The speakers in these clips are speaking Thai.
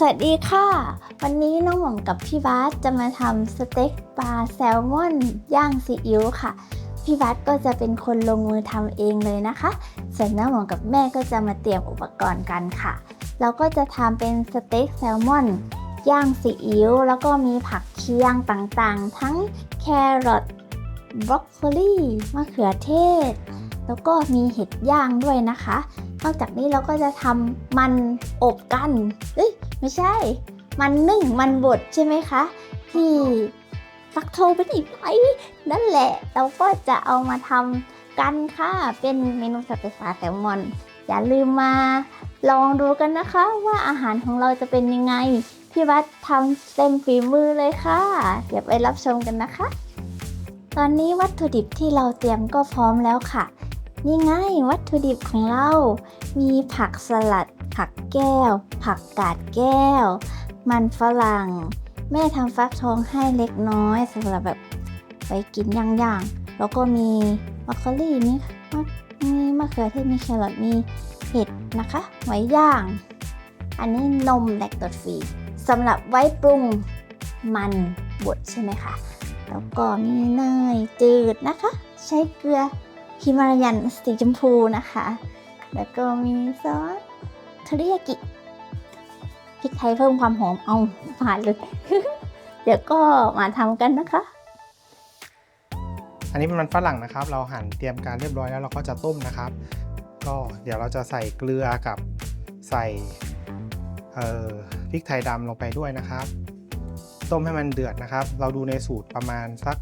สวัสดีค่ะ วันนี้น้องหม่อมกับพี่บาสจะมาทำสเต็กปลาแซลมอนย่างซีอิ๊วค่ะ พี่บาสก็จะเป็นคนลงมือทำเองเลยนะคะ ส่วนน้องหม่อมกับแม่ก็จะมาเตรียมอุปกรณ์กันค่ะ เราก็จะทำเป็นสเต็กแซลมอนย่างซีอิ๊วแล้วก็มีผักเคียงต่างๆ ทั้งแครอทบรอกโคลีมะเขือเทศ แล้วก็มีเห็ดย่างด้วยนะคะ นอกจากนี้เราก็จะทำมันอบกันเอ้ย ไม่ใช่ มันนึ่ง มันบดใช่ไหมคะ ที่ฟักทองเป็นอีกไหมนั่นแหละ เราก็จะเอามาทำกันค่ะ เป็นเมนูสเต็กปลาแซลมอน อย่าลืมมาลองดูกันนะคะว่าอาหารของเราจะเป็นยังไง พี่วัดทำเต็มฝีมือเลยค่ะ เดี๋ยวไปรับชมกันนะคะ ตอนนี้วัตถุดิบที่เราเตรียมก็พร้อมแล้วค่ะ นี่ไงวัตถุดิบของเรา มีผักสลัด ผักแก้ว ผักกาดแก้ว มันฝรั่ง แม่ทำฟักทองให้เล็กน้อยสำหรับแบบไปกินย่างๆ แล้วก็มีมะคอรี่มีมะมีมะเขือเทศมีแครอทมีเห็ดนะคะไว้ย่าง อันนี้นมแลคโตฟรีสำหรับไว้ปรุงมันบดใช่ไหมคะ แล้วก็มีเนยจืดนะคะ ใช้เกลือฮิมาลายันสีชมพูนะคะ แล้วก็มีซอส ทริยากิพริกไทยเพิ่มความหอมเอาผ่านเลยเดี๋ยวก็มาทำกันนะคะ อันนี้เป็นมันฝรั่งนะครับ เราหั่นเตรียมการเรียบร้อยแล้วเราก็จะต้มนะครับ ก็เดี๋ยวเราจะใส่เกลือกับใส่พริกไทยดำลงไปด้วยนะครับ ต้มให้มันเดือดนะครับ เราดูในสูตรประมาณสัก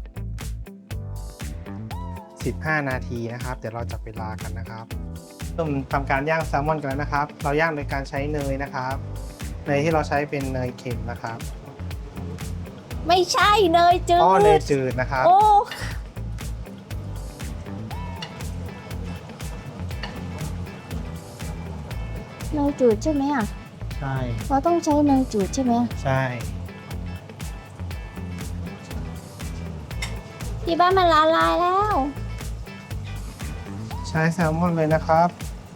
15 นาทีนะครับ เดี๋ยวเราจับเวลากันนะครับ เริ่มทำการย่างแซลมอนกันแล้วนะครับ เราย่างโดยการใช้เนยนะครับเนยที่เราใช้เป็นเนยเค็มนะครับไม่ใช่เนยจืดอ้อเนยจืดนะครับโอ้เนยจืดใช่ไหมอะใช่เราต้องใช้เนยจืดใช่ไหมใช่ที่บ้านมันละลายแล้วใช้แซลมอนเลยนะครับ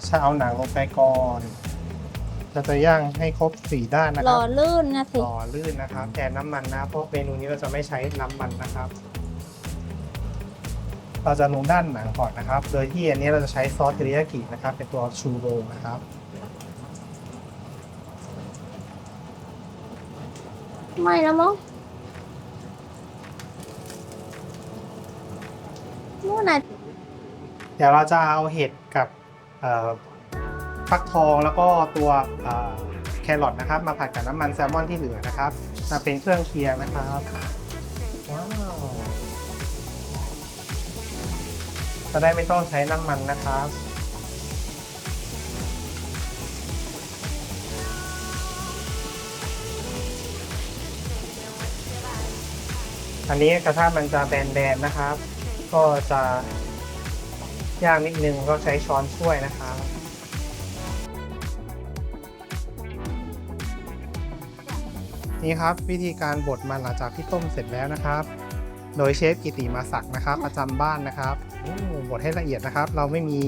ใช้เอาหนังลงไปก่อนเราจะย่างให้ครบสี่ด้านนะหคล่รัอบลื่นนะสิ ต่อลื่นนะครับแทนน้ำมันนะ เพราะเมนูนี้เราจะไม่ใช้น้ำมันนะครับ เราจะลงด้านหนังก่อนนะครับ โดยที่อันนี้เราจะใช้ซอสเทริยากินะครับ เป็นตัวชูโรงนะครับ ไม่แล้วมั้งนู่นน่ะ เดี๋ยวเราจะเอาเห็ดกับฟักทองแล้วก็ตัวแครอทนะครับ มาผัดกับน้ำมันแซลมอนที่เหลือนะครับมาเป็นเครื่องเคียงนะครับว้าวจะได้ไม่ต้องใช้น้ำมันนะครับอันนี้กระทะมันจะแบนๆนะครับ ก็จะ ยางนิดนึงก็ใช้ช้อนช่วยนะครับนี่ครับวิธีการบดมันหลังจากที่ต้มเสร็จแล้วนะครับ โดยเชฟกิติมาศักนะครับ ประจำบ้านนะครับบดให้ละเอียดนะครับ เราไม่มี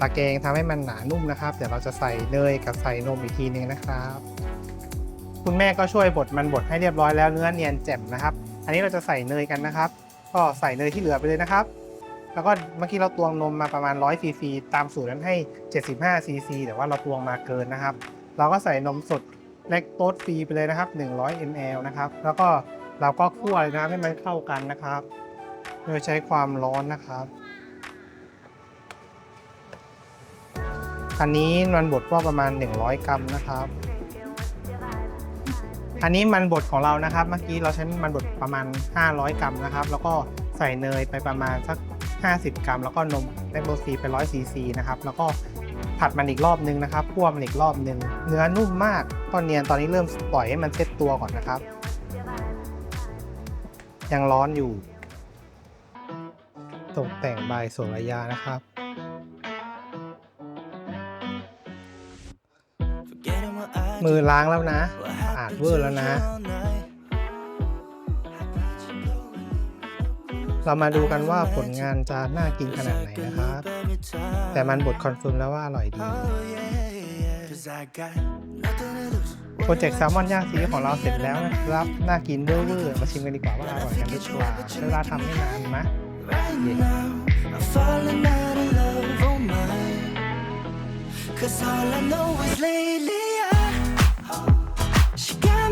ตะแกรงทำให้มันหนานุ่มนะครับ เดี๋ยวเราจะใส่เนยกับใส่นมอีกทีนึงนะครับ คุณแม่ก็ช่วยบดมันบดให้เรียบร้อยแล้วเนื้อเนียนแจ่มนะครับ อันนี้เราจะใส่เนยกันนะครับ ก็ใส่เนยที่เหลือไปเลยนะครับ แล้วก็เมื่อกี้เราตวงนมมาประมาณ100ซีซีตามสูตรนั้นให้ 75ซีซีแต่ว่าเราตวงมาเกินนะครับ เราก็ใส่นมสดเล็กโต๊ดฟรีไปเลยนะครับ 100 ml นะครับ แล้วก็เราก็คั่วนะครับให้มันเข้ากันนะครับ โดยใช้ความร้อนนะครับอันนี้มันบดก็ประมาณ 100 กรัมนะครับ อันนี้มันบดของเรานะครับ เมื่อกี้เราใช้มันบดประมาณ 500 กรัมนะครับ แล้วก็ใส่เนยไปประมาณสัก 50 กรัม แล้วก็นมแลคโตฟรีไป100ซีซีนะครับ แล้วก็ผัดมันอีกรอบนึงนะครับคั่วมันอีกรอบนึง เนื้อนุ่มมากก็เนียนตอนนี้เริ่มปล่อยให้มันเซ็ตตัวก่อนนะครับ ยังร้อนอยู่ ตกแต่งใบโสระยานะครับมือล้างแล้วนะสะอาดเวอร์แล้วนะ เรามาดูกันว่าผลงานจะน่ากินขนาดไหนนะครับ แต่มันบทคอนเฟิร์มแล้วว่าอร่อยดี Cause I got nothing to lose. โปรเจกต์แซลมอนย่างซีอิ๊วของเราเสร็จแล้วนะครับ น่ากินเวอร์ๆมาชิมกันดีกว่าว่าอร่อยกันหรือเปล่าใช้เวลาทำไม่นานนะ Right now, I'm falling out of love, oh my. Cause all I know is lately, I, she got